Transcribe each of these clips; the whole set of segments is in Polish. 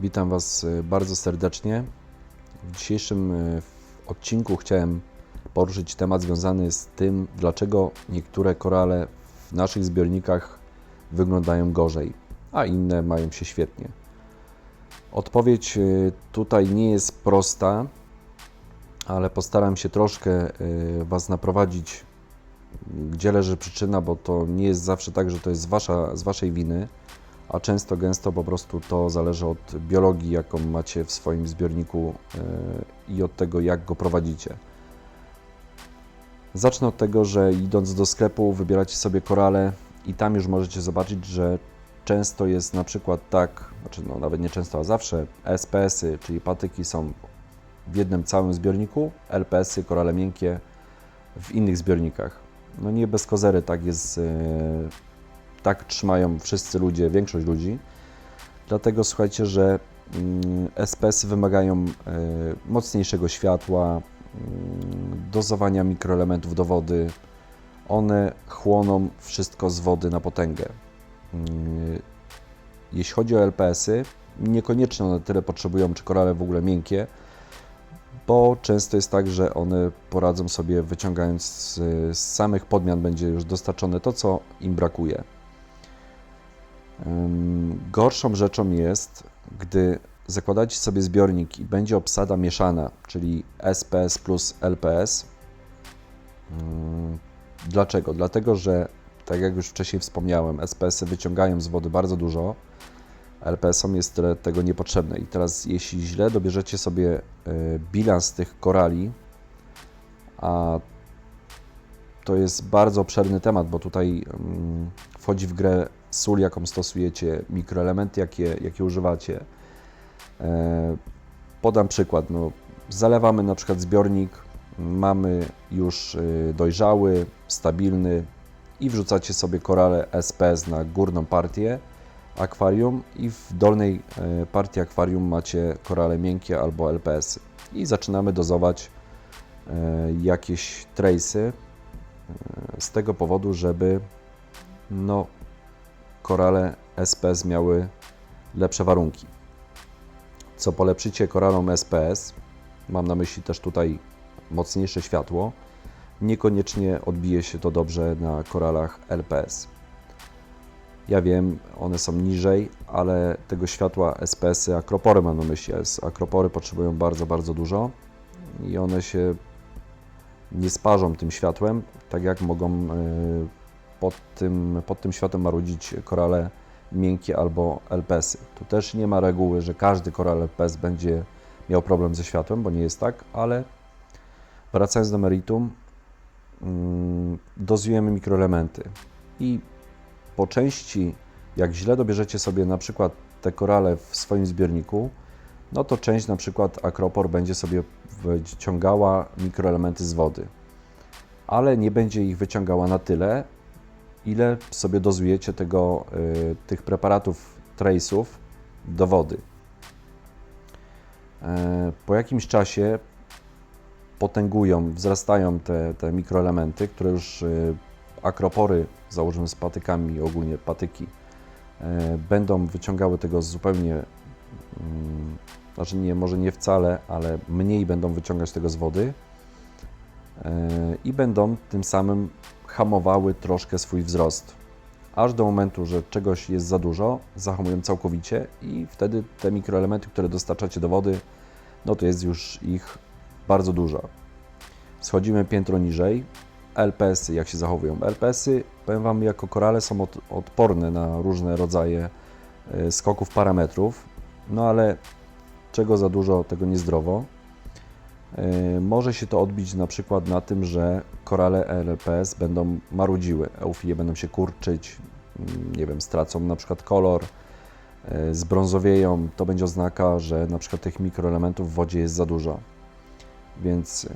Witam Was y, bardzo serdecznie. W dzisiejszym y, odcinku chciałem poruszyć temat związany z tym, dlaczego niektóre korale w naszych zbiornikach wyglądają gorzej, a inne mają się świetnie. Odpowiedź y, tutaj nie jest prosta, ale postaram się troszkę Was naprowadzić, gdzie leży przyczyna, bo to nie jest zawsze tak, że to jest wasza, z Waszej winy a często gęsto po prostu to zależy od biologii, jaką macie w swoim zbiorniku yy, i od tego, jak go prowadzicie. Zacznę od tego, że idąc do sklepu wybieracie sobie korale i tam już możecie zobaczyć, że często jest na przykład tak, znaczy no nawet nie często, a zawsze SPS-y, czyli patyki są w jednym całym zbiorniku, LPS-y, korale miękkie w innych zbiornikach. No nie bez kozery tak jest yy, tak trzymają wszyscy ludzie, większość ludzi. Dlatego słuchajcie, że mm, SPS wymagają e, mocniejszego światła, mm, dozowania mikroelementów do wody. One chłoną wszystko z wody na potęgę. Mm, jeśli chodzi o LPS-y, niekoniecznie one tyle potrzebują, czy korale w ogóle miękkie, bo często jest tak, że one poradzą sobie wyciągając z, z samych podmian będzie już dostarczone to, co im brakuje. Gorszą rzeczą jest, gdy zakładacie sobie zbiornik i będzie obsada mieszana, czyli SPS plus LPS. Dlaczego? Dlatego, że tak jak już wcześniej wspomniałem, SPS-y wyciągają z wody bardzo dużo, LPS-om jest tyle tego niepotrzebne. I teraz, jeśli źle dobierzecie sobie e, bilans tych korali, a to jest bardzo obszerny temat, bo tutaj wchodzi w grę sól, jaką stosujecie, mikroelementy, jakie, jakie używacie. E, podam przykład. No, zalewamy na przykład zbiornik, mamy już y, dojrzały, stabilny i wrzucacie sobie korale SPS na górną partię akwarium i w dolnej e, partii akwarium macie korale miękkie albo LPS. I zaczynamy dozować e, jakieś trace'y z tego powodu, żeby no, korale SPS miały lepsze warunki. Co polepszycie koralom SPS, mam na myśli też tutaj mocniejsze światło, niekoniecznie odbije się to dobrze na koralach LPS. Ja wiem, one są niżej, ale tego światła SPS-y, akropory mam na myśli. Akropory potrzebują bardzo, bardzo dużo i one się nie sparzą tym światłem, tak jak mogą e, pod tym, pod tym światem marudzić korale miękkie albo LPS-y. Tu też nie ma reguły, że każdy koral LPS będzie miał problem ze światłem, bo nie jest tak, ale wracając do meritum, mm, dozujemy mikroelementy i po części, jak źle dobierzecie sobie na przykład te korale w swoim zbiorniku, no to część na przykład akropor będzie sobie wyciągała mikroelementy z wody, ale nie będzie ich wyciągała na tyle, ile sobie dozujecie tego, y, tych preparatów trace'ów do wody. E, po jakimś czasie potęgują, wzrastają te, te mikroelementy, które już y, akropory, założymy z patykami, ogólnie patyki, e, będą wyciągały tego zupełnie, mm, znaczy nie, może nie wcale, ale mniej będą wyciągać tego z wody e, i będą tym samym hamowały troszkę swój wzrost. Aż do momentu, że czegoś jest za dużo, zahamują całkowicie i wtedy te mikroelementy, które dostarczacie do wody, no to jest już ich bardzo dużo. Schodzimy piętro niżej. LPS-y, jak się zachowują? LPS-y, powiem Wam, jako korale są od, odporne na różne rodzaje y, skoków parametrów, no ale czego za dużo, tego niezdrowo. Y, może się to odbić na przykład na tym, że korale LPS będą marudziły, eufilie będą się kurczyć, mm, nie wiem, stracą na przykład kolor, y, zbrązowieją. To będzie oznaka, że na przykład tych mikroelementów w wodzie jest za dużo. Więc y,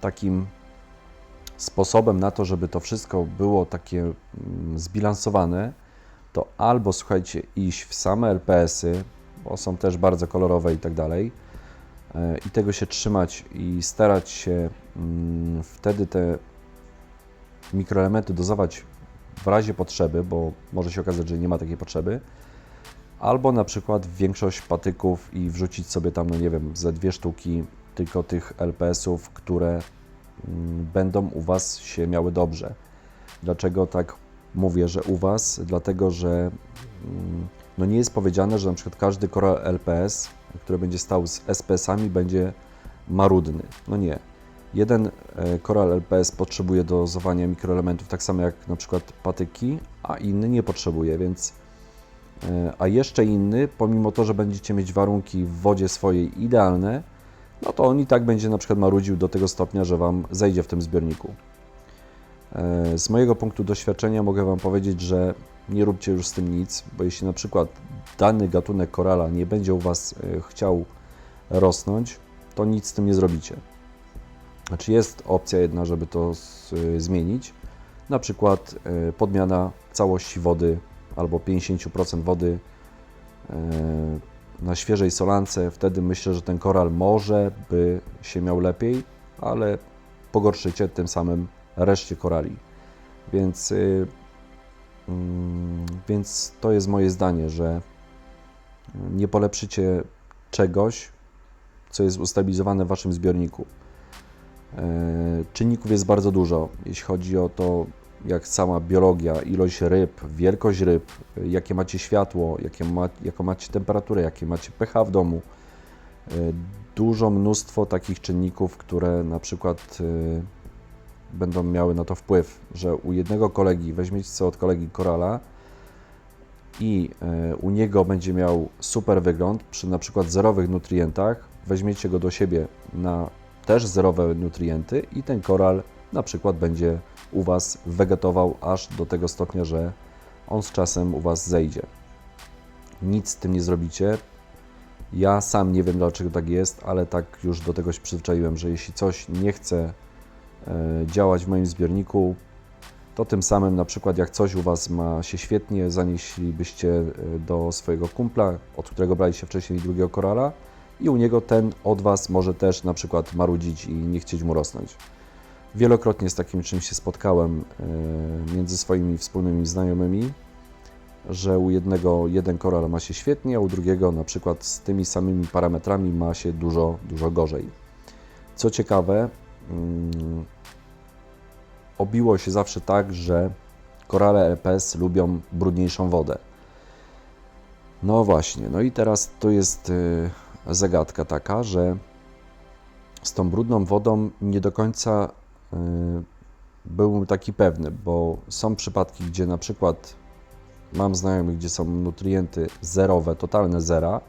takim sposobem na to, żeby to wszystko było takie mm, zbilansowane, to albo słuchajcie, iść w same LPS-y, bo są też bardzo kolorowe i tak dalej, i tego się trzymać i starać się mm, wtedy te mikroelementy dozować w razie potrzeby, bo może się okazać, że nie ma takiej potrzeby, albo na przykład większość patyków i wrzucić sobie tam, no nie wiem, ze dwie sztuki tylko tych LPS-ów, które mm, będą u Was się miały dobrze. Dlaczego tak mówię, że u Was? Dlatego, że mm, no nie jest powiedziane, że na przykład każdy koral LPS, który będzie stał z SPS-ami, będzie marudny. No nie. Jeden e, koral LPS potrzebuje dozowania mikroelementów tak samo jak na przykład patyki, a inny nie potrzebuje, więc e, a jeszcze inny, pomimo to, że będziecie mieć warunki w wodzie swojej idealne, no to on i tak będzie na przykład marudził do tego stopnia, że Wam zejdzie w tym zbiorniku. E, Z mojego punktu doświadczenia mogę Wam powiedzieć, że nie róbcie już z tym nic, bo jeśli na przykład dany gatunek korala nie będzie u Was e, chciał rosnąć, to nic z tym nie zrobicie. Znaczy jest opcja jedna, żeby to y, zmienić, na przykład y, podmiana całości wody albo 50% wody na świeżej solance. Wtedy myślę, że ten koral może by się miał lepiej, ale pogorszycie tym samym reszcie korali. Więc, więc to jest moje zdanie, że nie polepszycie czegoś, co jest ustabilizowane w Waszym zbiorniku. E, Czynników jest bardzo dużo, jeśli chodzi o to, jak sama biologia, ilość ryb, wielkość ryb, e, jakie macie światło, jakie ma, jaką macie temperaturę, jakie macie pH w domu. E, Dużo mnóstwo takich czynników, które na przykład e, będą miały na to wpływ, że u jednego kolegi weźmiecie sobie od kolegi korala i e, u niego będzie miał super wygląd przy na przykład zerowych nutrientach, weźmiecie go do siebie na też zerowe nutrienty i ten koral na przykład będzie u Was wegetował aż do tego stopnia, że on z czasem u Was zejdzie. Nic z tym nie zrobicie. Ja sam nie wiem dlaczego tak jest, ale tak już do tego się przyzwyczaiłem, że jeśli coś nie chce działać w moim zbiorniku, to tym samym na przykład jak coś u Was ma się świetnie, zanieślibyście e, do swojego kumpla, od którego braliście wcześniej drugiego korala i u niego ten od Was może też na przykład marudzić i nie chcieć mu rosnąć. Wielokrotnie z takim czymś się spotkałem e, między swoimi wspólnymi znajomymi, że u jednego jeden koral ma się świetnie, a u drugiego na przykład z tymi samymi parametrami ma się dużo, dużo gorzej. Co ciekawe, obiło się zawsze tak, że korale LPS lubią brudniejszą wodę. No właśnie, no i teraz to jest y, zagadka taka, że z tą brudną wodą nie do końca y, byłem taki pewny, bo są przypadki, gdzie na przykład mam znajomych, gdzie są nutrienty zerowe, totalne zera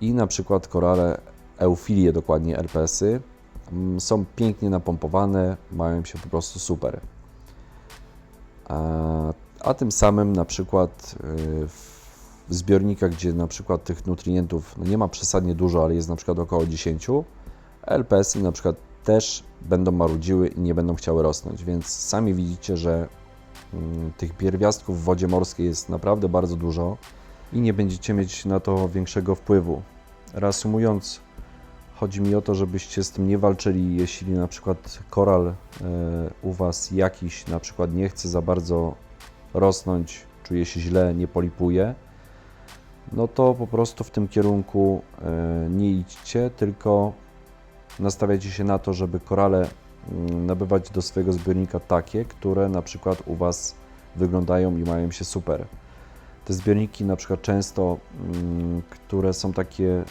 i na przykład korale eufilie, dokładnie LPS-y, mm, są pięknie napompowane, mają się po prostu super. A, a tym samym na przykład y, w w zbiornikach, gdzie na przykład tych nutrientów no nie ma przesadnie dużo, ale jest na przykład około 10, LPS-y na przykład też będą marudziły i nie będą chciały rosnąć, więc sami widzicie, że mm, tych pierwiastków w wodzie morskiej jest naprawdę bardzo dużo i nie będziecie mieć na to większego wpływu. Reasumując, chodzi mi o to, żebyście z tym nie walczyli, jeśli na przykład koral e, u Was jakiś na przykład nie chce za bardzo rosnąć, czuje się źle, nie polipuje, no to po prostu w tym kierunku e, nie idźcie, tylko nastawiajcie się na to, żeby korale mm, nabywać do swojego zbiornika takie, które na przykład u Was wyglądają i mają się super. Te zbiorniki na przykład często, mm, które są takie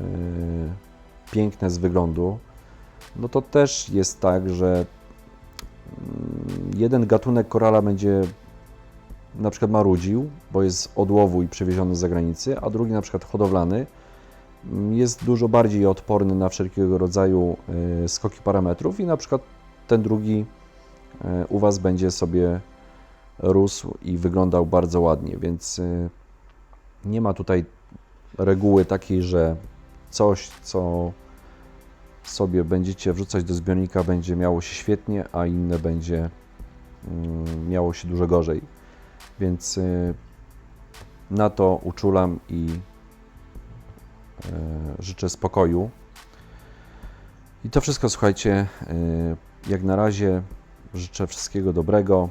e, piękne z wyglądu, no to też jest tak, że mm, jeden gatunek korala będzie na przykład marudził, bo jest odłowu i przywieziony z zagranicy, a drugi na przykład hodowlany mm, jest dużo bardziej odporny na wszelkiego rodzaju y, skoki parametrów i na przykład ten drugi y, u Was będzie sobie rósł i wyglądał bardzo ładnie, więc y, nie ma tutaj reguły takiej, że coś, co sobie będziecie wrzucać do zbiornika, będzie miało się świetnie, a inne będzie mm, miało się dużo gorzej. Więc y, na to uczulam i y, życzę spokoju. I to wszystko, słuchajcie, y, jak na razie życzę wszystkiego dobrego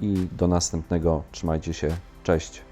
i do następnego. Trzymajcie się. Cześć.